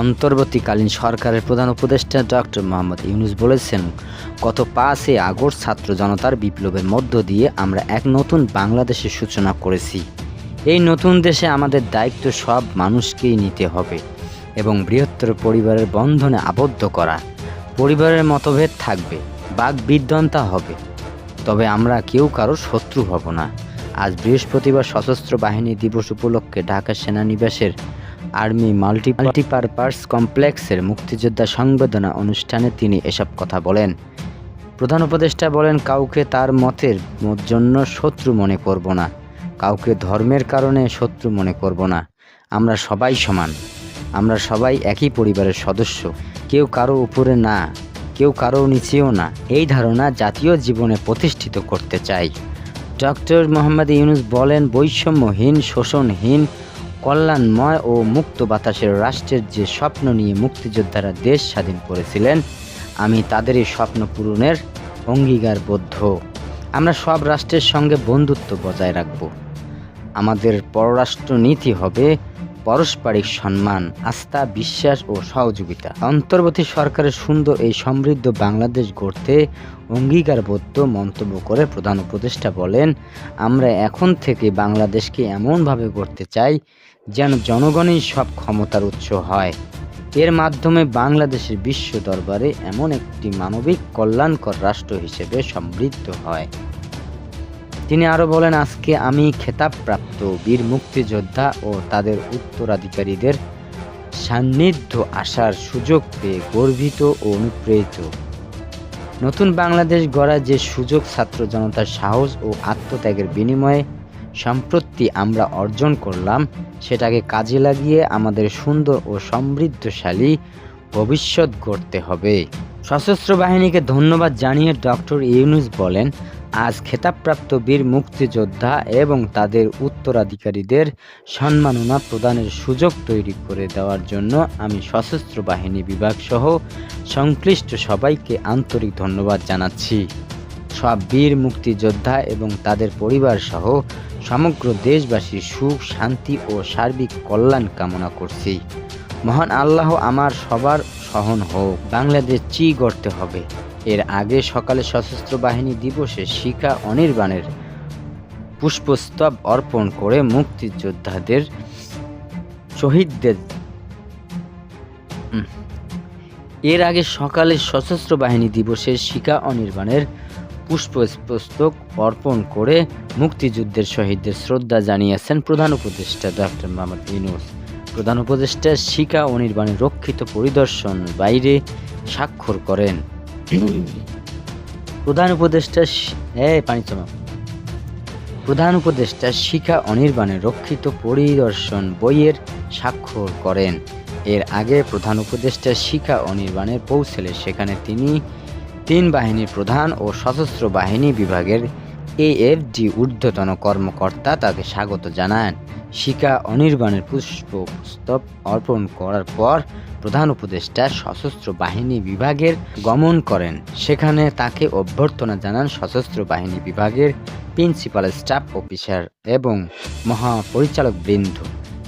অন্তর্বর্তীকালীন সরকারের প্রধান উপদেষ্টা ডক্টর মোহাম্মদ ইউনুস বলেছেন, গত পাঁচে আগস্ট ছাত্র জনতার বিপ্লবের মধ্য দিয়ে আমরা এক নতুন বাংলাদেশের সূচনা করেছি। এই নতুন দেশে আমাদের দায়িত্ব সব মানুষকেই নিতে হবে এবং বৃহত্তর পরিবারের বন্ধনে আবদ্ধ করা, পরিবারের মতভেদ থাকবে, বাক বিদ্বন্তা হবে। তবে আমরা কেউ কারও শত্রু হব না। আজ বৃহস্পতিবার সশস্ত্র বাহিনী দিবস উপলক্ষে ঢাকা সেনানিবাসের আর্মি মাল্টি মাল্টিপারপাস কমপ্লেক্সের মুক্তিযোদ্ধা সংবেদনা অনুষ্ঠানে তিনি এসব কথা বলেন। প্রধান উপদেষ্টা বলেন, কাউকে তার মতের জন্য শত্রু মনে করব না। কাউকে ধর্মের কারণে শত্রু মনে করব না। আমরা সবাই সমান। আমরা সবাই একই পরিবারের সদস্য। কেউ কারও উপরে না, কেউ কারও নিচেও না। এই ধারণা জাতীয় জীবনে প্রতিষ্ঠিত করতে চাই। ডক্টর মোহাম্মদ ইউনুস বলেন, বৈষম্যহীন, শোষণহীন কল্যাণময় ও মুক্ত বাতাসের রাষ্ট্রের যে স্বপ্ন নিয়ে মুক্তিযোদ্ধারা দেশ স্বাধীন করেছিলেন, আমি তাদের এই স্বপ্ন পূরণের অঙ্গীকারবদ্ধ। আমরা সব রাষ্ট্রের সঙ্গে বন্ধুত্ব বজায় রাখব। আমাদের পররাষ্ট্র নীতি হবে পারস্পরিক সম্মান, আস্থা, বিশ্বাস ও সহযোগিতা। অন্তর্বর্তী সরকারের সুন্দর এই সমৃদ্ধ বাংলাদেশ গড়তে অঙ্গীকারবদ্ধ মন্তব্য করে প্রধান উপদেষ্টা বলেন, আমরা এখন থেকে বাংলাদেশকে এমনভাবে গড়তে চাই যেন জনগণই সব ক্ষমতার উৎস হয়। এর মাধ্যমে বাংলাদেশের বিশ্ব দরবারে এমন একটি মানবিক কল্যাণকর রাষ্ট্র হিসেবে সমৃদ্ধ হয়। তিনি আরও বলেন, আজকে আমি খেতাবপ্রাপ্ত বীর মুক্তিযোদ্ধা ও তাদের উত্তরাধিকারীদের সান্নিধ্য আসার সুযোগ পেয়ে গর্বিত ও অনুপ্রেরিত। নতুন বাংলাদেশ গড়ার যে সুযোগ ছাত্র জনতার সাহস ও আত্মত্যাগের বিনিময়ে সম্প্রতি আমরা অর্জন করলাম, সেটাকে কাজে লাগিয়ে আমাদের সুন্দর ও সমৃদ্ধশালী ভবিষ্যৎ গড়তে হবে। সশস্ত্র বাহিনীকে ধন্যবাদ জানিয়ে ডক্টর ইউনুস বলেন, আজ খেতাবপ্রাপ্ত বীর মুক্তিযোদ্ধা এবং তাদের উত্তরাধিকারীদের সম্মাননা প্রদানের সুযোগ তৈরি করে দেওয়ার জন্য আমি সশস্ত্র বাহিনী বিভাগ সহ সংশ্লিষ্ট সবাইকে আন্তরিক ধন্যবাদ জানাচ্ছি। সব বীর মুক্তিযোদ্ধা এবং তাদের পরিবার সহ সমগ্র দেশবাসীর সুখ, শান্তি ও সার্বিক কল্যাণ কামনা করছি। মহান আল্লাহ আমার সবার সহন হোক, বাংলাদেশ চি গড়তে হবে। এর আগে সকালে সশস্ত্র বাহিনী দিবসে শিকা অনির্বাণের পুষ্পস্তব অর্পণ করে মুক্তিযোদ্ধাদের শহীদদের এর আগে সকালে সশস্ত্র বাহিনী দিবসে শিকা অনির্বাণের পুষ্পস্তক অর্পণ করে মুক্তিযুদ্ধের শহীদদের শ্রদ্ধা জানিয়েছেন প্রধান উপদেষ্টা ডক্টর মোহাম্মদ ইউনুস। প্রধান উপদেষ্টা শিকা অনির্বাণের রক্ষিত পরিদর্শন বাইরে স্বাক্ষর করেন। প্রধান উপদেষ্টা চমা প্রধান উপদেষ্টা শিখা অনির্বাণের রক্ষিত পরিদর্শন বইয়ের স্বাক্ষর করেন। এর আগে প্রধান উপদেষ্টা শিখা অনির্বাণের পৌঁছলে সেখানে তিনি তিন বাহিনীর প্রধান ও সশস্ত্র বাহিনী বিভাগের এএফডি ঊর্ধ্বতন কর্মকর্তা তাকে স্বাগত জানান। শিকা অনির্বাণের পুষ্পস্তব অর্পণ করার পর প্রধান উপদেষ্টা সশস্ত্র বাহিনী বিভাগের গমন করেন। সেখানে তাকে অভ্যর্থনা জানান সশস্ত্র বাহিনী বিভাগের প্রিন্সিপাল, স্টাফ অফিসার এবং মহাপরিচালক বৃন্দ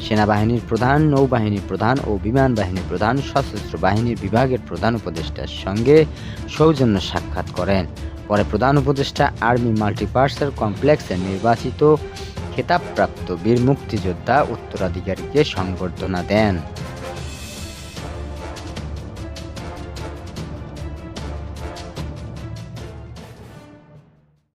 সেনাবাহিনীর প্রধান, নৌবাহিনীর প্রধান ও বিমান বাহিনীর প্রধান সশস্ত্র বাহিনীর বিভাগের প্রধান উপদেষ্টার সঙ্গে সৌজন্য সাক্ষাৎ করেন। পরে প্রধান উপদেষ্টা আর্মি মাল্টিপার্সার কমপ্লেক্সে নির্বাচিত খেতাবপ্রাপ্ত বীর মুক্তিযোদ্ধা উত্তরাধিকারীকে সংবর্ধনা দেন।